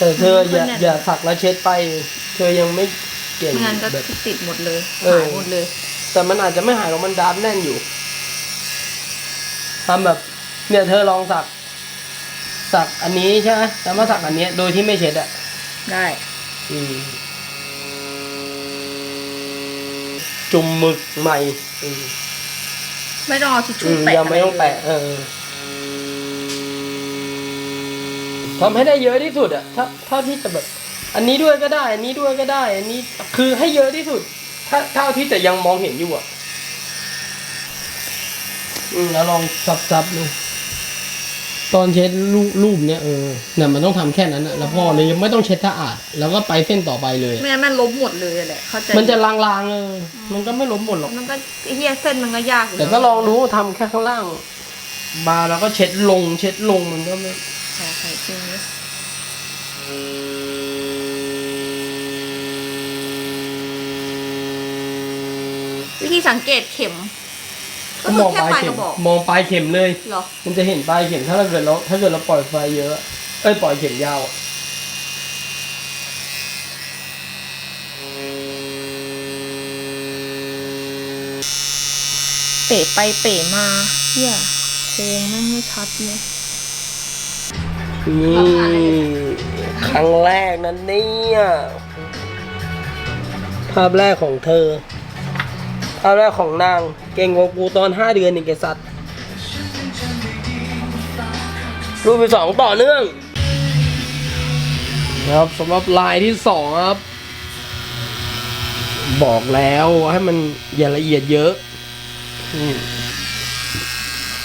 แต่เธออย่าเพื่อนเนี่ยอย่าสักแล้วเช็ดไป เธอยังไม่เก่งไม่งั้นก็แบบ ติดหมดเลยเออ หายหมดเลย แต่มันอาจจะไม่หายหรอกมันดามแน่นอยู่ทำแบบ เนี่ยเธอลองสัก สักอันนี้ใช่ไหมแล้วมาสักอันเนี้ยโดยที่ไม่เช็ดอะ ได้อืม จุ่มหมึกใหม่อืมไม่ต้องเอาทิชอืชู่มแปะยังไม่ต้องแปะ เออ ทำให้ได้เยอะที่สุดอะถ้าเท่าที่จะแบบ อันนี้ด้วยก็ได้ อันนี้ด้วยก็ได้ อันนี้คือให้เยอะที่สุด ถ้าเท่าที่จะยังมองเห็นอยู่อะอืมแล้วลองซับๆดูตอนเช็ดรูปรูปเนี้ยเออเนี่ยมันต้องทำแค่นั้นอะแล้วพอเลยยังไม่ต้องเช็ดสะอาด แล้วก็ไปเส้นต่อไปเลยไม่งั้นมันล้มหมดเลยแหละเข้าใจมันจะลางๆเออมันก็ไม่ล้มหมดหรอกมันก็ไอ้เฮียเส้นมันก็ยากยู่แต่ก็ลองดูทำแค่ข้างล่างบาร์แล้วก็เช็ดลง เช็ดลงมันก็ไม่ ใช่ใช่จริงเลยวิธีสังเกตเข็ม ก็ก็คืมอองแค่ปลายปลายเข็กมระบอกมองปลายเข็มเลย เหรอ มันจะเห็นปลายเข็มถ้าเราเกิดเราถ้าเกิดเราปล่อยไฟเยอะ เอ้ยปล่อยเข็มยาวอะเป๋ไปเป๋มาเฮียโค้งไม่ให้ชัดเลย นี่ครั้งแรกนั้นเนี่ยภาพแรกของเธอ ภาพแรกของนาง เก่งกว่ากูตอนห้าเดือนอีกไอ้สัตว์รูปที่สองต่อเนื่องนะครับสำหรับลายที่สองครับ บอกแล้วให้มันอย่าละเอียดเยอะ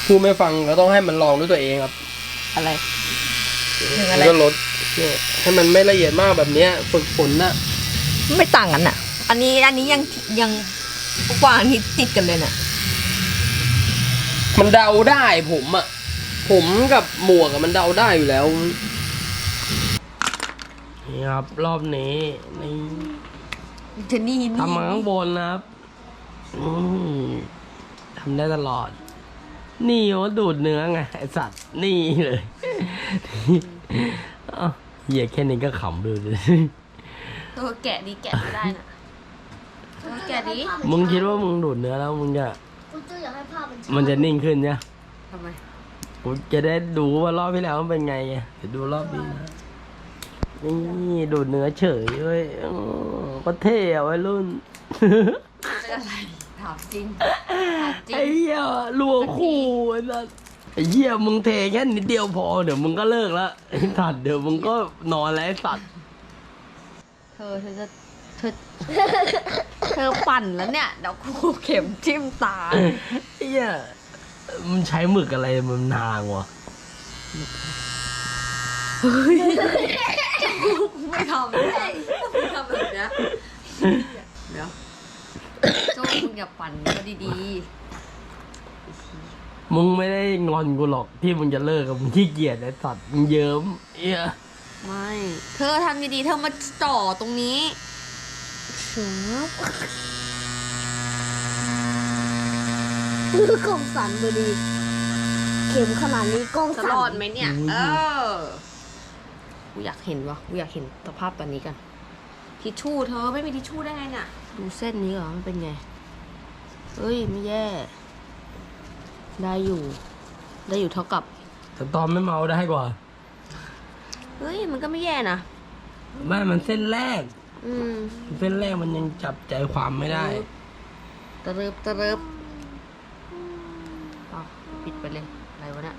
ผู้ไม่ฟังก็ต้องให้มันลองด้วยตัวเองครับ อะไร ถึงมัอะไรนก็ลดเนี่ยให้มันไม่ละเอียดมากแบบเนี้ยฝึกฝนนะไม่ต่างกันอะ อันนี้อันนี้ยังยังกว่าอันนี้ติดกันเลยน่ะ มันเดาได้ผมอะผมกับหมวกอะมันเดาได้อยู่แล้วนี่ครับรอบนี้นี่เทนนี่นี่ทำมาข้างบนนะครับอืมทำได้ตลอด นี่โอ้ดูดเนื้อไงไอสัตว์นี่เลย เอ้าเหยียดแค่นี้ก็ขำดูดิเออแกะดีแกะไม่ได้น่ะเออแกะดีมึงคิดว่ามึงดูดเนื้อแล้วมึงจะคุณจูอยากให้ภาพมันชัดมันจะนิ่งขึ้นเนี่ยทำไมกูจะได้ดูว่ารอบที่แล้วมันเป็นไงไงเดี๋ยวดูรอบนี้นะนี่ดูดเนื้อเฉยเว้ยอ๋อก็เท่อะวัยรุ่นเป็นอะไรถามจริงถามจริไอ้งเหี้ยรัวคู่ไอ้สัส ไอ้เหี้ยมึงเทแค่นิดเดียวพอเดี๋ยวมึงก็เลิกละไอ้สัตว์เดี๋ยวมึงก็นอนแล้วไอ้สัตว์เธอเธอจะเธอ เธอปั่นแล้วเนี่ยเดี๋ยวกูเข็มทิ่มตาไอ้เหี้ยมันใช้หมึกอะไรมันนางวะไม่ทำไม่ทำไม่ทำแบบเนี้ยเดี๋ยวโจ้มึงอย่าปั่นก็ดี มึงไม่ได้งอนกูหรอกที่มึงจะเลิกกับมึงขี้เกียจไอ้สัตว์มึงเยิ้มเอี้ยๆไม่ เธอทำดีๆ เธอมาจ่อตรงนี้ชับคือกล้องสั่นพอดี เข็มขนาดนี้กล้องจะสั่นรอดไหมเนี่ย เออ กูอยากเห็นวะกูอยากเห็นสภาพตอนนี้กัน ทิชชู่เธอไม่มีทิชชู่ได้ไงเนี่ยดูเส้นนี้เหรอมันเป็นไง เฮ้ย ไม่แย่ ได้อยู่ ได้อยู่เท่ากับ แต่ตอนไม่เมาได้กว่า เฮ้ย มันก็ไม่แย่นะไม่มันเส้นแรก อืมเส้นแรกมันยังจับใจความไม่ได้ ตะเริบตะเริบเอาปิดไปเลย อะไรวะเนี่ย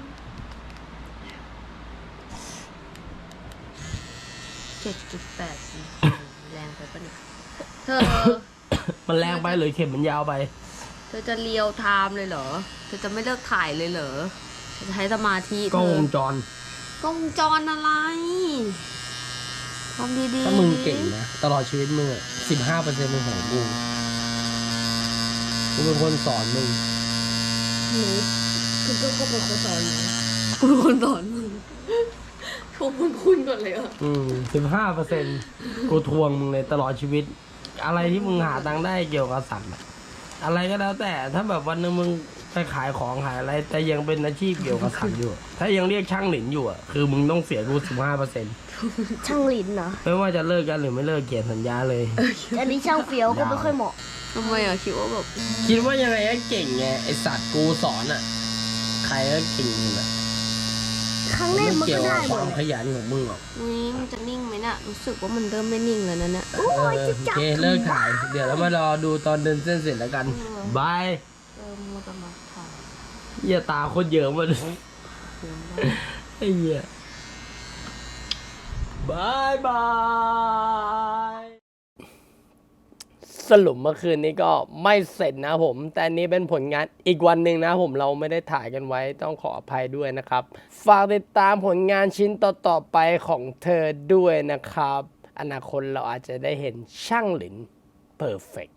เจ็ดจุดแปดแรงไปปะเนี่ยเธอ มันแรงไปเลยเข็มมันยาวไป เธอจะเลียวไทม์เลยเหรอ เธอจะไม่เลิกถ่ายเลยเหรอเธอจะใช้สมาธิกล้องเธวองจรกล้องวงจรอะไรทำดีๆถ้ามึงเก่งนะ ตลอดชีวิตมึงสิบห้าเปอร์เซ็นต์เป็นของกูกูเป็นคนสอนมึงหนูคุณก็ก็เป็นคนสอนหนูคุณคนสอนมึงชมคุณคุณก่อนเลยอะอืมสิบห้าเปอร์เซ็นต์กูทวงมึงเลยตลอดชีวิต อะไรที่มึงหาตังค์ได้เกี่ยวกับสัตว์อะ อะไรก็แล้วแต่ ถ้าแบบวันหนึงมึงไปขายของขายอะไร แต่ยังเป็นอาชีพเกี่ยวกับสัตว์อยู่ ถ้ายังเรียกช่างหลินอยู่อะคือมึงต้องเสียกูสิบห้าเปอร์เซ็นต์ช่างลิ้นเหรอไม่ว่าจะเลิกกันหรือไม่เลิกเขียนสัญญาเลย อันนี้ช่างเฟี้ยวก็ไม่ค่อยเหมาะ ทำไมอะคิดว่าแบบ คิดว่ายังไงก็เก่งไงไอสัตว์กูสอนอะ ใครก็เก่งอยู่แหละ ครั้งแรกมันเกี่ยก็วได้กับหคมวาดมขยันของมึงหรอกนี้มันจะนิ่งไหมน่ะ รู้สึกว่ามันเริ่มไม่นิ่งแล้วนะเนี่ยโอ้เอยอจิ๊บโอจับเคเลิกถ่าย เดี๋ยวเรามารอดูตอนเดินเส้นเสร็จแล้วกันบายเริ่มมัวแต่มาถ่ายเหี้ยตาโคนเยอะมาเลยเสียงดังไอ้เหี้ยบายบาย สรุปเมื่อคืนนี้ก็ไม่เสร็จนะผม แต่นนี้เป็นผลงานอีกวันหนึ่งนะผมเราไม่ได้ถ่ายกันไว้ต้องขออภัยด้วยนะครับ ฝากติดตามผลงานชิ้นต่อๆไปของเธอด้วยนะครับ อนาคตเราอาจจะได้เห็นช่างหลินเพอร์เฟก